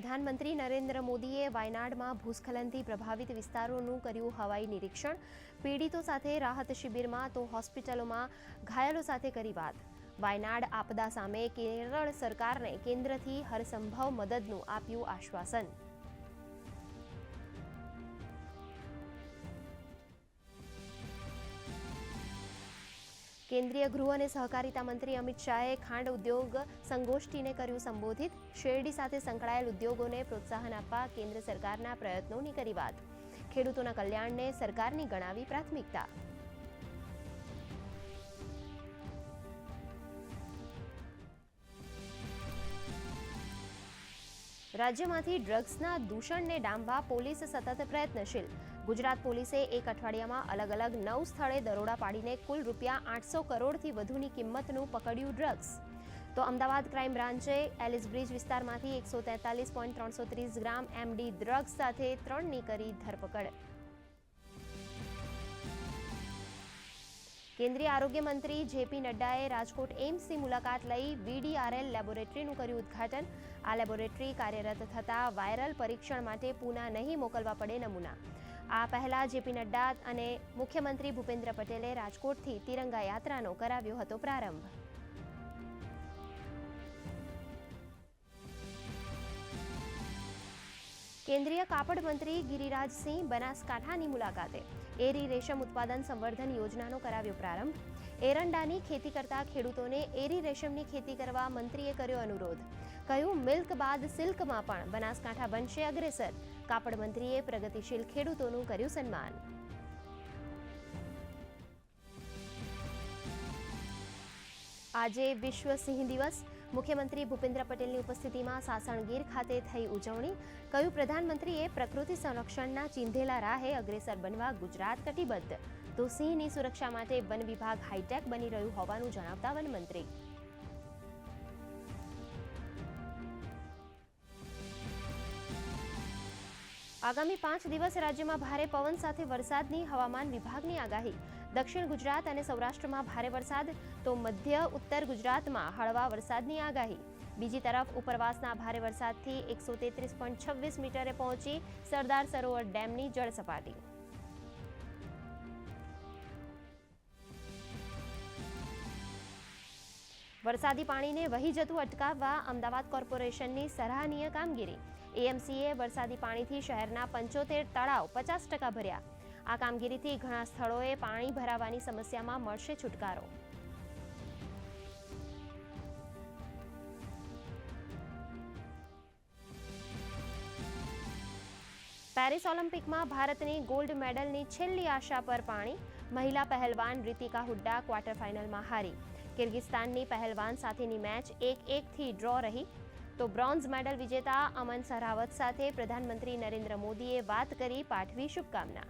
પ્રધાનમંત્રી નરેન્દ્ર મોદીએ વાયનાડમાં ભૂસ્ખલનથી પ્રભાવિત વિસ્તારોનું કર્યું હવાઈ નિરીક્ષણ. પીડિતો સાથે રાહત શિબિરમાં તો હોસ્પિટલોમાં ઘાયલો સાથે કરી વાત. વાયનાડ આપદા સામે કેરળ સરકારને કેન્દ્રથી હરસંભવ મદદનું આપ્યું આશ્વાસન. કેન્દ્રીય ગૃહ અને સહકારિતા મંત્રી અમિત શાહે ખાંડ ઉદ્યોગ સંગોષ્ઠીને કર્યું સંબોધિત. શેરડી સાથે સંકળાયેલ ઉદ્યોગોને પ્રોત્સાહન આપવા કેન્દ્ર સરકારના પ્રયત્નોની કરી વાત. ખેડૂતોના કલ્યાણને સરકારની ગણાવી પ્રાથમિકતા. રાજ્યમાંથી ડ્રગ્સના દૂષણને ડામવા પોલીસ સતત પ્રયત્નશીલ. ગુજરાત પોલીસે એક અઠવાડિયામાં અલગ અલગ નવ સ્થળે દરોડા પાડીને કુલ રૂપિયા આઠસો કરોડથી વધુની કિંમતનું પકડ્યું ડ્રગ્સ. તો અમદાવાદ ક્રાઇમ બ્રાન્ચે એલિસ બ્રિજ વિસ્તારમાંથી એકસો તેતાલીસ ત્રણસો ત્રીસ ગ્રામ એમડી ડ્રગ્સ સાથે ત્રણની કરી ધરપકડ. કેન્દ્રીય આરોગ્ય મંત્રી જેપી નડ્ડાએ રાજકોટ એમ્સની મુલાકાત લઈ વીડીઆરએલ લેબોરેટરીનું કર્યું ઉદ્ઘાટન. આ લેબોરેટરી કાર્યરત થતાં વાયરલ પરીક્ષણ માટે પૂના નહીં મોકલવા પડે નમૂના. આ પહેલા જેપી નડ્ડા અને મુખ્યમંત્રી ભૂપેન્દ્ર પટેલે રાજકોટથી તિરંગા યાત્રાનો કરાવ્યો હતો પ્રારંભ. કેન્દ્રીય કાપડ મંત્રી ગિરિરાજસિંહ બનાસકાંઠાની મુલાકાતે. એરી રેશમ ઉત્પાદન સંવર્ધન યોજનાનો કરાવ્યો પ્રારંભ. એરંડાની ખેતી કરતા ખેડૂતોને એરી રેશમની ખેતી કરવા મંત્રીએ કર્યો અનુરોધ. કહ્યું, મિલ્ક બાદ સિલ્કમાં પણ બનાસકાંઠા બનશે અગ્રેસર. કાપડ મંત્રીએ પ્રગતિશીલ ખેડૂતોનું કર્યું સન્માન. આજે વિશ્વ સિંહ દિવસ. મુખ્યમંત્રી ભૂપેન્દ્ર પટેલની ઉપસ્થિતિમાં સાસણગીર ખાતે થઈ ઉજવણી. કહ્યું, પ્રધાનમંત્રીએ પ્રકૃતિ સંરક્ષણના ચીંધેલા રાહે અગ્રેસર બનવા ગુજરાત કટિબદ્ધ. તો સિંહની સુરક્ષા માટે વન વિભાગ હાઈટેક બની રહ્યું હોવાનું જણાવતા વનમંત્રી આગામી પાંચ દિવસ રાજ્યમાં ભારે પવન સાથે વરસાદની હવામાન વિભાગની આગાહી. દક્ષિણ ગુજરાત અને સૌરાષ્ટ્રમાં ભારે વરસાદ, તો મધ્ય ઉત્તર ગુજરાતમાં હળવા વરસાદની આગાહી. બીજી તરફ ઉપરવાસના ભારે વરસાદથી એકસો તેત્રીસ પોઈન્ટ છવ્વીસ મીટરે પહોંચી સરદાર સરોવર ડેમની જળ સપાટી. વરસાદી પાણીને વહી જતું અટકાવવા અમદાવાદ કોર્પોરેશનની સરાહનીય કામગીરી. એએમસીએ વરસાદી પાણીથી શહેરના પંચોતેર તળાવ પચાસ ટકા ભર્યા. આ કામગીરીથી ઘણા સ્થળોએ પાણી ભરાવાની સમસ્યામાં મળશે છુટકારો. પેરિસ ઓલિમ્પિકમાં ભારતની ગોલ્ડ મેડલની છેલ્લી આશા પર પાણી, મહિલા પહેલવાન રીતિકા હુડ્ડા ક્વાર્ટર ફાઇનલમાં હારી. કિર્ગિસ્તાનની પહેલવાન સાથેની મેચ એક એકથી ડ્રો રહી. તો બ્રોન્ઝ મેડલ વિજેતા અમન સરાવત સાથે પ્રધાનમંત્રી નરેન્દ્ર મોદીએ વાત કરી પાઠવી શુભકામના.